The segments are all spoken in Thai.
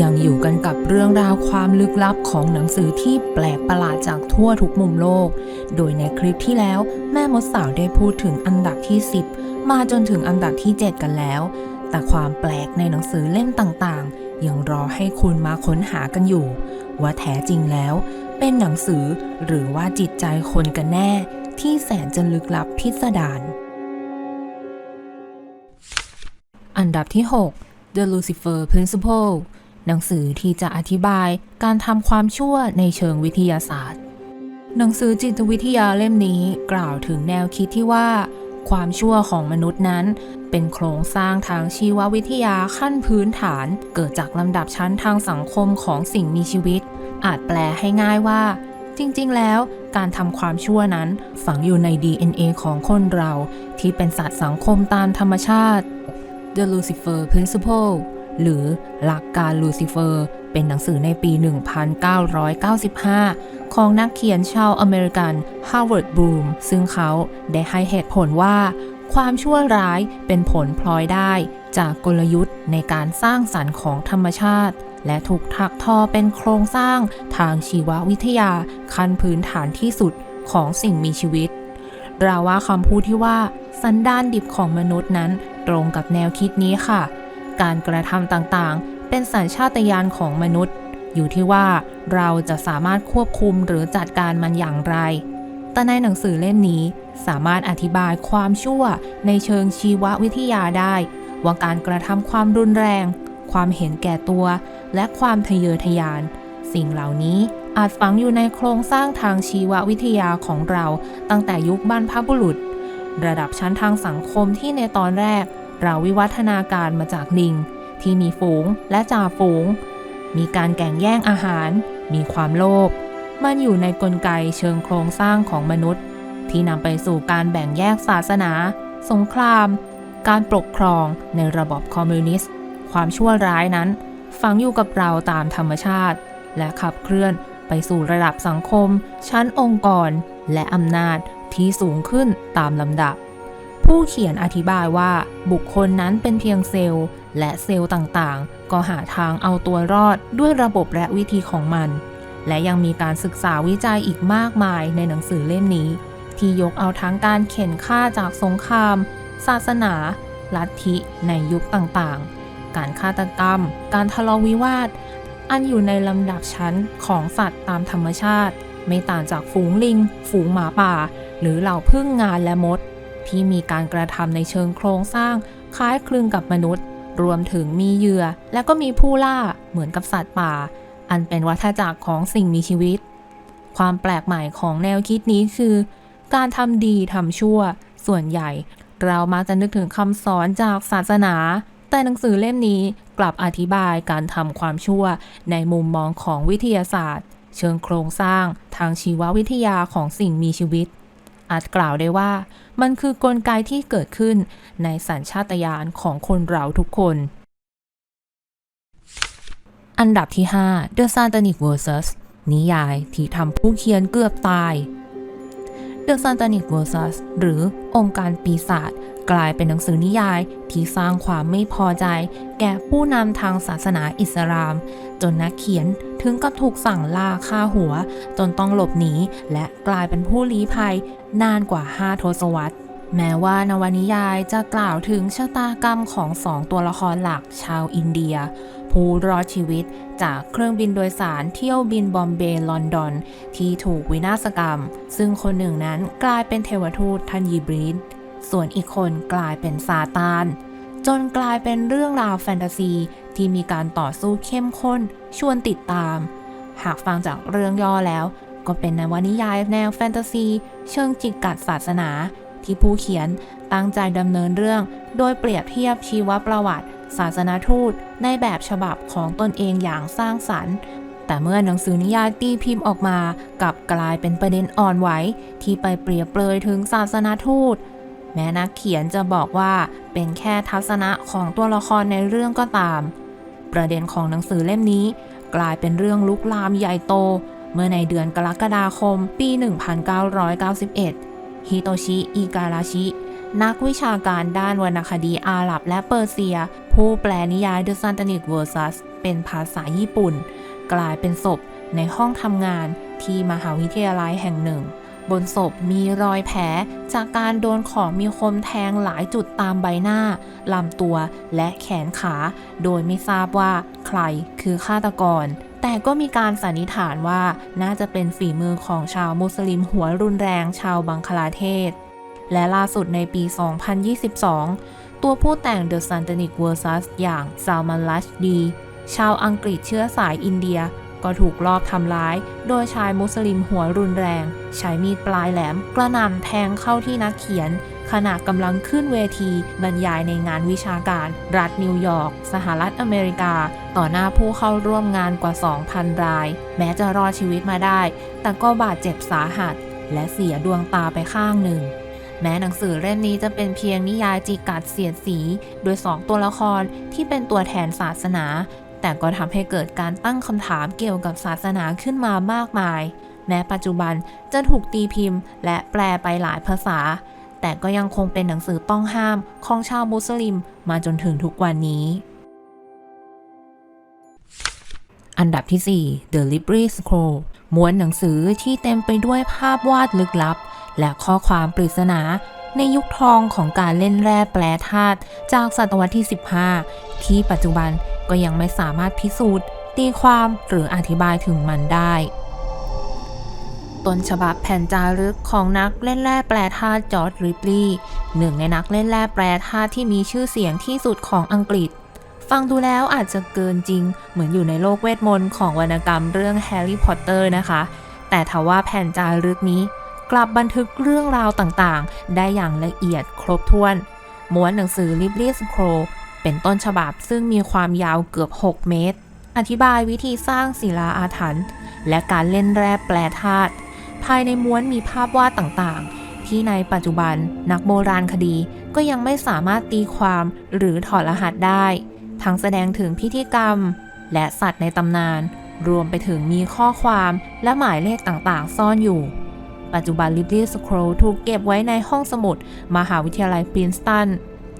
ยังอยู่กันกับเรื่องราวความลึกลับของหนังสือที่แปลกประหลาดจากทั่วทุกมุมโลก โดยในคลิปที่แล้วแม่มดสาวได้พูดถึงอันดับที่ 10 มาจนถึงอันดับที่ 7 กันแล้ว แต่ความแปลกในหนังสือเล่มต่างๆ ยังรอให้คุณมาค้นหากันอยู่ ว่าแท้จริงแล้ว เป็นหนังสือหรือว่าจิตใจคนกันแน่ ที่แสนจะลึกลับพิสดาร อันดับที่ 6 The Lucifer Principle หนังสือที่จะอธิบายการทำความชั่วในเชิงวิทยาศาสตร์ หนังสือจิตวิทยาเล่มนี้กล่าวถึงแนวคิดที่ว่า ความชั่วของมนุษย์นั้น เป็นโครงสร้างทางชีววิทยาขั้นพื้นฐาน เกิดจากลำดับชั้นทางสังคมของสิ่งมีชีวิต อาจแปลให้ง่ายว่า จริงๆ แล้วการทำความชั่วนั้นฝังอยู่ใน DNA ของคนเรา ที่เป็นสัตว์สังคมตามธรรมชาติ The Lucifer Principle หรือหลักการลูซิเฟอร์ เป็นหนังสือในปี 1995 ของนักเขียนชาวอเมริกันฮาวเวิร์ดบรูมซึ่งเขาได้ให้เหตุผลว่า ความชั่วร้ายเป็นผลพลอยได้ จากกลยุทธ์ในการสร้างสรรค์ของธรรมชาติ และถูกถักทอเป็นโครงสร้างทางชีววิทยาขั้นพื้นฐานที่สุดของสิ่งมีชีวิตเราว่าคำพูดที่ว่าสันดานดิบของมนุษย์นั้นตรงกับแนวคิดนี้ค่ะ การกระทำต่างๆ เป็นสัญชาตญาณของมนุษย์ อยู่ที่ว่าเราจะสามารถควบคุมหรือจัดการมันอย่างไร แต่ในหนังสือเล่มนี้สามารถอธิบายความชั่วในเชิงชีววิทยาได้ ว่าการกระทำความรุนแรง ความเห็นแก่ตัว และความทะเยอทะยาน สิ่งเหล่านี้อาจฝังอยู่ในโครงสร้างทางชีววิทยาของเราตั้งแต่ยุคบรรพบุรุษ ระดับชั้นทางสังคมที่ในตอนแรก เราวิวัฒนาการมาจากลิง ที่มีฝูงและจ่าฝูง มีการแก่งแย่งอาหาร มีความโลภมันอยู่ในกลไกเชิงโครงสร้างของมนุษย์ ที่นำไปสู่การแบ่งแยกศาสนา สงคราม การปกครองในระบอบคอมมิวนิสต์ ความชั่วร้ายนั้น ฝังอยู่กับเราตามธรรมชาติ และขับเคลื่อนไปสู่ระดับสังคม ชั้นองค์กร และอำนาจที่สูงขึ้นตามลำดับ ผู้เขียนอธิบายว่าบุคคลนั้นเป็นเพียงเซลล์ และเซลล์ต่างๆ ก็หาทางเอาตัวรอดด้วยระบบและวิธีของมัน และยังมีการศึกษาวิจัยอีกมากมายในหนังสือเล่มนี้ ที่ยกเอาทั้งการเข็นฆ่าจากสงคราม ศาสนา ลัทธิในยุคต่างๆ การฆาตกรรม การทะเลาะวิวาท อันอยู่ในลำดับชั้นของสัตว์ตามธรรมชาติ ไม่ต่างจากฝูงลิง ฝูงหมาป่า หรือเหล่าพึ่งงานและมด ที่มีการกระทำในเชิงโครงสร้างคล้ายคลึงกับมนุษย์ รวมถึงมีเหยื่อ และก็มีผู้ล่าเหมือนกับสัตว์ป่า อันเป็นวัฏจักรของสิ่งมีชีวิต ความแปลกใหม่ของแนวคิดนี้คือ การทำดีทำชั่ว ส่วนใหญ่ เรามักจะนึกถึงคำสอนจากศาสนา แต่หนังสือเล่มนี้กลับอธิบายการทำความชั่ว ในมุมมองของวิทยาศาสตร์ เชิงโครงสร้างทางชีววิทยาของสิ่งมีชีวิต อาจกล่าวได้ว่า มันคือกลไกที่เกิดขึ้นในสัญชาตญาณของคนเราทุกคน อันดับที่ 5 The Satanic Versus นิยายที่ทำผู้เขียนเกือบตาย The Satanic Versus หรือองค์การปีศาจ กลายเป็นหนังสือนิยายที่สร้างความไม่พอใจ แก่ผู้นำทางศาสนาอิสลาม จนนักเขียนถึงกับถูกสั่งล่าฆ่าหัว จนต้องหลบหนีและกลายเป็นผู้ลี้ภัย นานกว่า 5 ทศวรรษแม้ว่านวนิยายจะกล่าวถึงชะตากรรมของสองตัวละครหลักชาวอินเดีย ผู้รอดชีวิตจากเครื่องบินโดยสารเที่ยวบินบอมเบย์ลอนดอน ที่ถูกวินาศกรรม ซึ่งคนหนึ่งนั้นกลายเป็นเทวทูตทันยีบรีด ส่วนอีกคนกลายเป็นซาตาน จนกลายเป็นเรื่องราวแฟนตาซี ที่มีการต่อสู้เข้มข้น ชวนติดตาม หากฟังจากเรื่องย่อแล้ว ก็เป็นนวนิยายแนวแฟนตาซี เชิงจิกกัดศาสนา ที่ผู้เขียนตั้งใจดำเนินเรื่อง โดยเปรียบเทียบชีวประวัติ ศาสนาทูต ในแบบฉบับของตนเองอย่างสร้างสรรค์แต่เมื่อหนังสือนิยายตีพิมพ์ออกมากลับกลายเป็นประเด็นอ่อนไหวที่ไปเปรียบเปรยถึงศาสนาทูต แม้นักเขียนจะบอกว่าเป็นแค่ทัศนะของตัวละครในเรื่องก็ตาม ประเด็นของหนังสือเล่มนี้ กลายเป็นเรื่องลุกลามใหญ่โต เมื่อในเดือนกรกฎาคมปี 1991 ฮิโตชิ อิการาชิ นักวิชาการด้านวรรณคดีอาหรับและเปอร์เซีย ผู้แปลนิยาย The Santanic Versus เป็นภาษาญี่ปุ่น กลายเป็นศพในห้องทำงานที่มหาวิทยาลัยแห่งหนึ่ง บนศพมีรอยแผลจากการโดนของมีคมแทงหลายจุดตามใบหน้า ลำตัวและแขนขา โดยไม่ทราบว่าใครคือฆาตกร แต่ก็มีการสันนิษฐานว่าน่าจะเป็นฝีมือของชาวมุสลิมหัวรุนแรงชาวบังคลาเทศ และล่าสุดในปี 2022 ตัวผู้แต่ง The Santanic Versus อย่างซามันลัชดี ชาวอังกฤษเชื้อสายอินเดีย ก็ถูกลอบทำร้าย โดยชายมุสลิมหัวรุนแรง ใช้มีดปลายแหลม กระหน่ำแทงเข้าที่นักเขียน ขณะกำลังขึ้นเวทีบรรยายในงานวิชาการ รัฐนิวยอร์ก สหรัฐอเมริกา ต่อหน้าผู้เข้าร่วมงานกว่า 2,000 ราย แม้จะรอดชีวิตมาได้ แต่ก็บาดเจ็บสาหัส และเสียดวงตาไปข้างหนึ่งแม้หนังสือเล่มนี้จะเป็นเพียงนิยายจิกัดเสียดสี โดยสองตัวละครที่เป็นตัวแทนศาสนา แต่ก็ทำให้เกิดการตั้งคำถามเกี่ยวกับศาสนาขึ้นมามากมาย แม้ปัจจุบันจะถูกตีพิมพ์ และแปลไปหลายภาษา แต่ก็ยังคงเป็นหนังสือต้องห้ามของชาวมุสลิมมาจนถึงทุกวันนี้ อันดับที่ 4 The Libri Scroll ม้วนหนังสือที่เต็มไปด้วยภาพวาดลึกลับ และข้อความปริศนาในยุคทองของการเล่นแร่แปรธาตุจากศตวรรษที่ 15 ที่ปัจจุบัน ก็ยังไม่สามารถพิสูจน์ ตีความหรืออธิบายถึงมันได้ ต้นฉบับแผ่นจารึกของนักเล่นแร่แปรธาตุจอร์จริปลีย์หนึ่งในนักเล่นแร่แปรธาตุที่มีชื่อเสียงที่สุดของอังกฤษ ฟังดูแล้วอาจจะเกินจริง เหมือนอยู่ในโลกเวทมนต์ของวรรณกรรมเรื่องแฮร์รี่พอตเตอร์นะคะ แต่ทว่าแผ่นจารึกนี้กลับบันทึกเรื่องราวต่างๆ ได้อย่างละเอียดครบถ้วนม้วนหนังสือ l i เป็นต้นฉบับซึ่งมีความยาวเกือบ 6 เมตร อธิบายวิธีสร้างศิลาอาถรรพ์และการเล่นแร่แปรธาตุภายในม้วนมีภาพวาดต่างๆ ที่ในปัจจุบันนักโบราณคดีก็ยังไม่สามารถตีความหรือถอดรหัสได้ ทั้งแสดงถึงพิธีกรรม และสัตว์ในตำนาน รวมไปถึงมีข้อความและหมายเลขต่างๆ ซ่อนอยู่ ปัจจุบัน Libri Scroll ถูกเก็บไว้ในห้องสมุด มหาวิทยาลัยปรินสตัน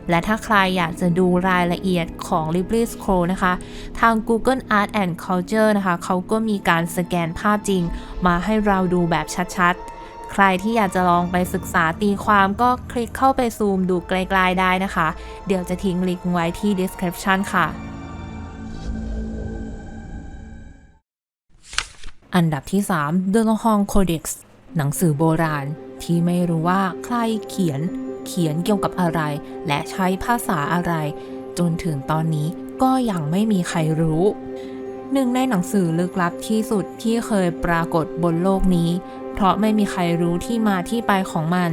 และถ้าใครอยากจะดูรายละเอียดของ Libri Scroll นะคะ ทาง Google Art and Culture นะคะเขาก็มีการสแกนภาพจริง มาให้เราดูแบบชัดๆ ใครที่อยากจะลองไปศึกษาตีความก็คลิกเข้าไปซูมดูไกลๆได้นะคะ เดี๋ยวจะทิ้งลิงก์ไว้ที่ description ค่ะอันดับที่ 3 The Lahore Codex หนังสือโบราณที่ไม่รู้ว่าใครเขียน เขียนเกี่ยวกับอะไร และใช้ภาษาอะไร จนถึงตอนนี้ก็ยังไม่มีใครรู้หนึ่งในหนังสือลึกลับที่สุดที่เคยปรากฏบนโลกนี้ เพราะไม่มีใครรู้ที่มาที่ไปของมัน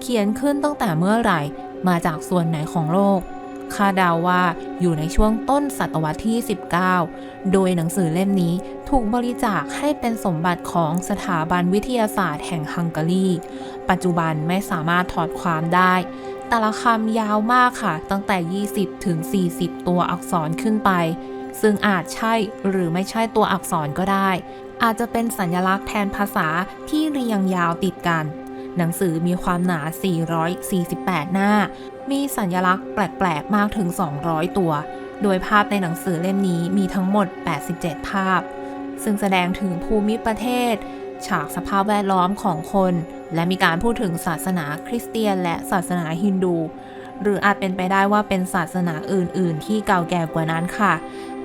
เขียนขึ้นตั้งแต่เมื่อไหร่ มาจากส่วนไหนของโลก คาดเดาว่าอยู่ในช่วงต้นศตวรรษที่ 19 โดยหนังสือเล่มนี้ถูกบริจาคให้เป็นสมบัติของสถาบันวิทยาศาสตร์แห่งฮังการี ปัจจุบันไม่สามารถถอดความได้ แต่ละคำยาวมากค่ะ ตั้งแต่ 20 ถึง 40 ตัวอักษรขึ้นไป ซึ่งอาจใช่หรือไม่ใช่ตัวอักษรก็ได้ อาจจะเป็นสัญลักษณ์แทนภาษาที่เรียงยาวติดกัน หนังสือมีความหนา 448 หน้า มีสัญลักษณ์แปลกๆ มากถึง 200 ตัว โดยภาพในหนังสือเล่มนี้มีทั้งหมด 87 ภาพ ซึ่งแสดงถึงภูมิประเทศ ฉากสภาพแวดล้อมของคน และมีการพูดถึงศาสนาคริสเตียน และศาสนาฮินดู หรืออาจเป็นไปได้ว่าเป็นศาสนาอื่น ๆ ที่เก่าแก่กว่านั้นค่ะ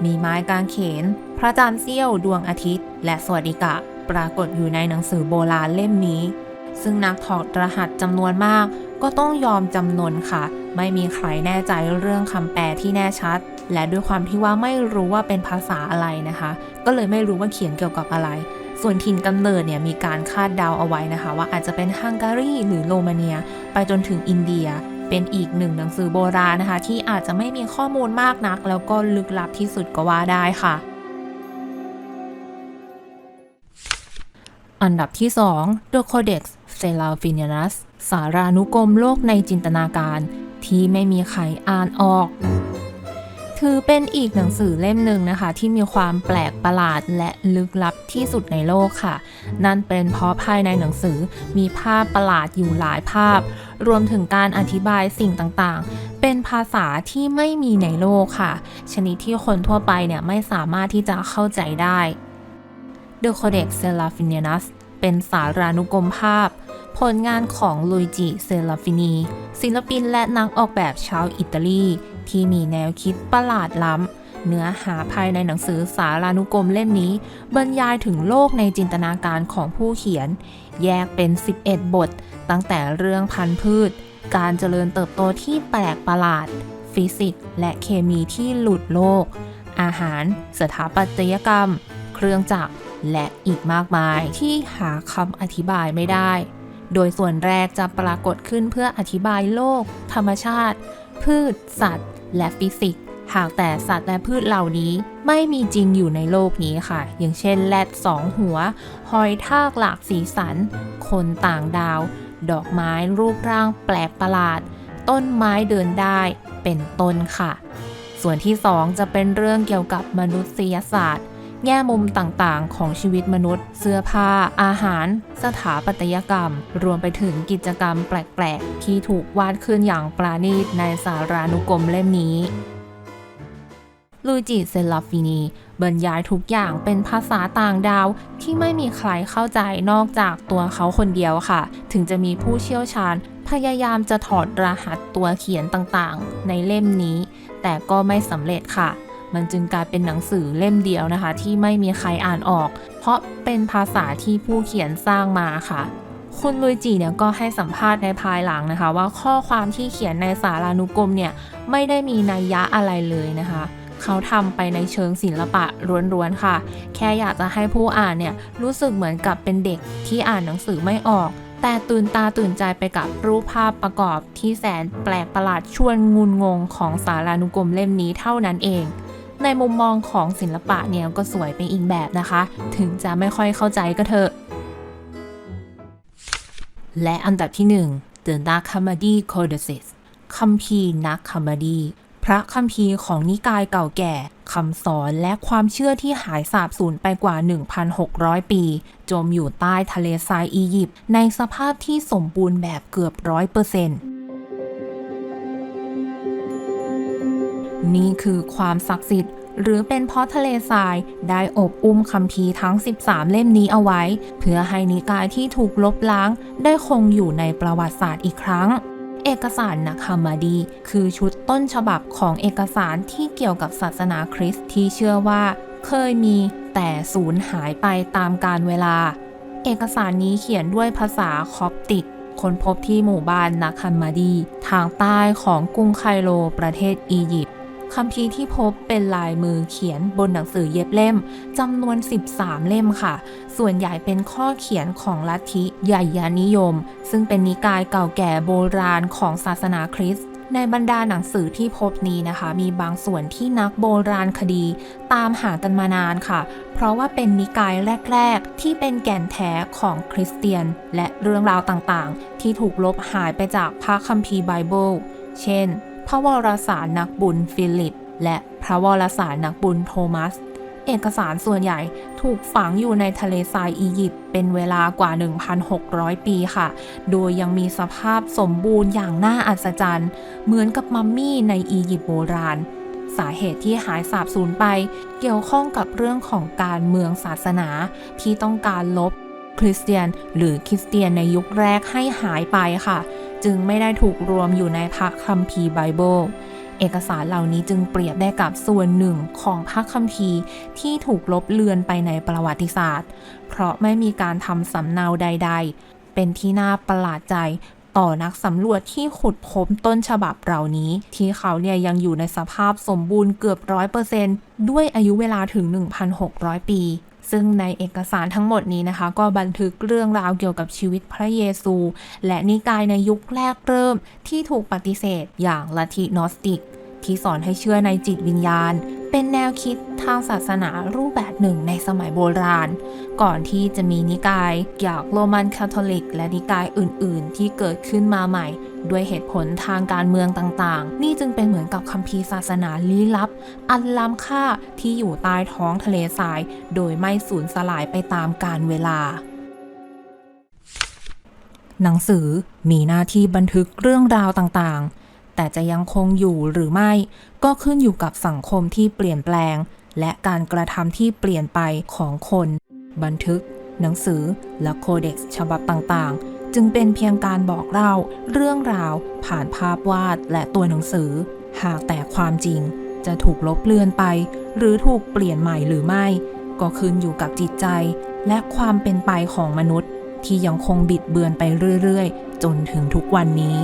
มีไม้กางเขน พระจันทร์เสี้ยว ดวงอาทิตย์ และสวัสดิกะปรากฏอยู่ในหนังสือโบราณเล่มนี้ ซึ่งนักถอดรหัสจำนวนมาก ก็ต้องยอมจำนนค่ะ ไม่มีใครแน่ใจเรื่องคำแปลที่แน่ชัด และด้วยความที่ว่าไม่รู้ว่าเป็นภาษาอะไรนะคะ ก็เลยไม่รู้ว่าเขียนเกี่ยวกับอะไร ส่วนถิ่นกำเนิดเนี่ยมีการคาดเดาเอาไว้นะคะ ว่าอาจจะเป็นฮังการีหรือโรมาเนีย ไปจนถึงอินเดียเป็นอีกหนึ่งหนังสือโบราณนะคะ ที่อาจจะไม่มีข้อมูลมากนัก แล้วก็ลึกลับที่สุดก็ว่าได้ค่ะ อันดับที่ 2 The Codex s e l a f i n i a n u s สารานุกรมโลกในจินตนาการ ที่ไม่มีใครอ่านออก ถือเป็นอีกหนังสือเล่มหนึ่งนะคะ ที่มีความแปลกประหลาดและลึกลับที่สุดในโลกค่ะ นั่นเป็นเพราะภายในหนังสือมีภาพประหลาดอยู่หลายภาพ รวมถึงการอธิบายสิ่งต่างๆ เป็นภาษาที่ไม่มีในโลกค่ะ ชนิดที่คนทั่วไปเนี่ยไม่สามารถที่จะเข้าใจได้ The Codex Seraphinianus เป็นสารานุกรมภาพ ผลงานของลุยจิเซลาฟินี ศิลปินและนักออกแบบชาวอิตาลี ที่มีแนวคิดประหลาดล้ำ เนื้อหาภายในหนังสือสารานุกรมเล่มนี้ บรรยายถึงโลกในจินตนาการของผู้เขียน แยกเป็น 11 บท ตั้งแต่เรื่องพันธุ์พืช การเจริญเติบโตที่แปลกประหลาด ฟิสิกส์และเคมีที่หลุดโลกอาหาร สถาปัตยกรรม เครื่องจักร และอีกมากมายที่หาคำอธิบายไม่ได้ โดยส่วนแรกจะปรากฏขึ้นเพื่ออธิบายโลก ธรรมชาติ พืช สัตว์ และฟิสิกส์หากแต่สัตว์และพืชเหล่านี้ไม่มีจริงอยู่ในโลกนี้ค่ะ อย่างเช่นแรดสองหัว หอยทากหลากสีสัน คนต่างดาว ดอกไม้รูปร่างแปลกประหลาด ต้นไม้เดินได้ เป็นต้นค่ะ ส่วนที่ 2 จะเป็นเรื่องเกี่ยวกับมนุษยศาสตร์ แง่มุมต่างๆ ของชีวิตมนุษย์ เสื้อผ้า อาหาร สถาปัตยกรรม รวมไปถึงกิจกรรมแปลกๆ ที่ถูกวาดขึ้นอย่างปราณีตในสารานุกรมเล่มนี้ลูจิเซลาฟินีบรรยายทุกอย่างเป็นภาษาต่างดาวที่ไม่มีใครเข้าใจนอกจากตัวเขาคนเดียวค่ะ ถึงจะมีผู้เชี่ยวชาญ พยายามจะถอดรหัสตัวเขียนต่างๆ ในเล่มนี้ แต่ก็ไม่สำเร็จค่ะ มันจึงกลายเป็นหนังสือเล่มเดียวนะคะ ที่ไม่มีใครอ่านออก เพราะเป็นภาษาที่ผู้เขียนสร้างมาค่ะ คุณลุยจีเนี่ยก็ให้สัมภาษณ์ในภายหลังนะคะ ว่าข้อความที่เขียนในสารานุกรมเนี่ยไม่ได้มีนัยยะอะไรเลยนะคะเขาทำไปในเชิงศิลปะล้วนๆค่ะ แค่อยากจะให้ผู้อ่านเนี่ยรู้สึกเหมือนกับเป็นเด็กที่อ่านหนังสือไม่ออก แต่ตื่นตาตื่นใจไปกับรูปภาพประกอบที่แสนแปลกประหลาดชวนงุนงงของสารานุกรมเล่มนี้เท่านั้นเอง ในมุมมองของศิลปะเนี่ยก็สวยไปอีกแบบนะคะ ถึงจะไม่ค่อยเข้าใจก็เถอะ และอันดับที่ 1 The Nagkamadi Codices คัมภีร์นักคำดี พระคัมภีร์ของนิกายเก่าแก่คำสอนและความเชื่อที่หายสาบสูญไปกว่า 1,600 ปี จมอยู่ใต้ทะเลทรายอียิปต์ในสภาพที่สมบูรณ์แบบเกือบร้อยเปอร์เซ็นต์ นี่คือความศักดิ์สิทธิ์ หรือเป็นเพราะทะเลทรายได้อบอุ้มคัมภีร์ทั้ง 13 เล่มนี้เอาไว้ เพื่อให้นิกายที่ถูกลบล้าง ได้คงอยู่ในประวัติศาสตร์อีกครั้งเอกสารนักฮามาดี คือชุดต้นฉบับของเอกสารที่เกี่ยวกับศาสนาคริสต์ที่เชื่อว่า เคยมีแต่สูญหายไปตามกาลเวลา เอกสารนี้เขียนด้วยภาษาคอปติก ค้นพบที่หมู่บ้านนักฮัมมาดี ทางใต้ของกรุงไคโรประเทศอียิปต์ คัมภีร์ที่พบเป็นลายมือเขียนบนหนังสือเย็บเล่มจำนวน 13 เล่มค่ะ ส่วนใหญ่เป็นข้อเขียนของลัทธิใหญ่ยานิยม ซึ่งเป็นนิกายเก่าแก่โบราณของศาสนาคริสต์ในบรรดาหนังสือที่พบนี้นะคะ มีบางส่วนที่นักโบราณคดี ตามหากันมานานค่ะ เพราะว่าเป็นนิกายแรก ๆ ที่เป็นแก่นแท้ของคริสเตียน และเรื่องราวต่างๆ ที่ถูกลบหายไปจากพระคัมภีร์ไบเบิล เช่น พระวรสารนักบุญฟิลิป และพระวรสารนักบุญโทมัส เอกสารส่วนใหญ่ถูกฝังอยู่ในทะเลทรายอียิปต์เป็นเวลากว่า 1,600 ปีค่ะ โดยยังมีสภาพสมบูรณ์อย่างน่าอัศจรรย์ เหมือนกับมัมมี่ในอียิปต์โบราณสาเหตุที่หายสาบสูญไป เกี่ยวข้องกับเรื่องของการเมืองศาสนาที่ต้องการลบ คริสเตียน หรือคริสเตียนในยุคแรกให้หายไปค่ะ จึงไม่ได้ถูกรวมอยู่ในพระคัมภีร์ไบเบิลเอกสารเหล่านี้จึงเปรียบได้กับส่วนหนึ่งของพระคัมภีร์ที่ถูกลบเลือนไปในประวัติศาสตร์ เพราะไม่มีการทำสำเนาใด ๆ เป็นที่น่าประหลาดใจต่อนักสำรวจที่ขุดพบต้นฉบับเหล่านี้ ที่เขาเนี่ยยังอยู่ในสภาพสมบูรณ์เกือบร้อยเปอร์เซนต์ด้วยอายุเวลาถึง 1,600 ปี ซึ่งในเอกสารทั้งหมดนี้นะคะ ก็บันทึกเรื่องราวเกี่ยวกับชีวิตพระเยซู และนิกายในยุคแรกเริ่มที่ถูกปฏิเสธอย่างลัทธินอสติก ที่สอนให้เชื่อในจิตวิญญาณ เป็นแนวคิดทางศาสนารูปแบบหนึ่งในสมัยโบราณ ก่อนที่จะมีนิกายอย่างโรมันคาทอลิก และนิกายอื่น ๆ ที่เกิดขึ้นมาใหม่ ด้วยเหตุผลทางการเมืองต่างๆ นี่จึงเป็นเหมือนกับคัมภีร์ศาสนาลี้ลับ อันล้ำค่าที่อยู่ใต้ท้องทะเลทราย โดยไม่สูญสลายไปตามกาลเวลาหนังสือมีหน้าที่บันทึกเรื่องราวต่างๆ แต่จะยังคงอยู่หรือไม่ ก็ขึ้นอยู่กับสังคมที่เปลี่ยนแปลง และการกระทำที่เปลี่ยนไปของคน บันทึก หนังสือ และโคเด็กซ์ฉบับต่างๆ จึงเป็นเพียงการบอกเล่าเรื่องราวผ่านภาพวาดและตัวหนังสือ หากแต่ความจริงจะถูกลบเลือนไป หรือถูกเปลี่ยนใหม่หรือไม่ ก็ขึ้นอยู่กับจิตใจ และความเป็นไปของมนุษย์ ที่ยังคงบิดเบือนไปเรื่อย ๆ จนถึงทุกวันนี้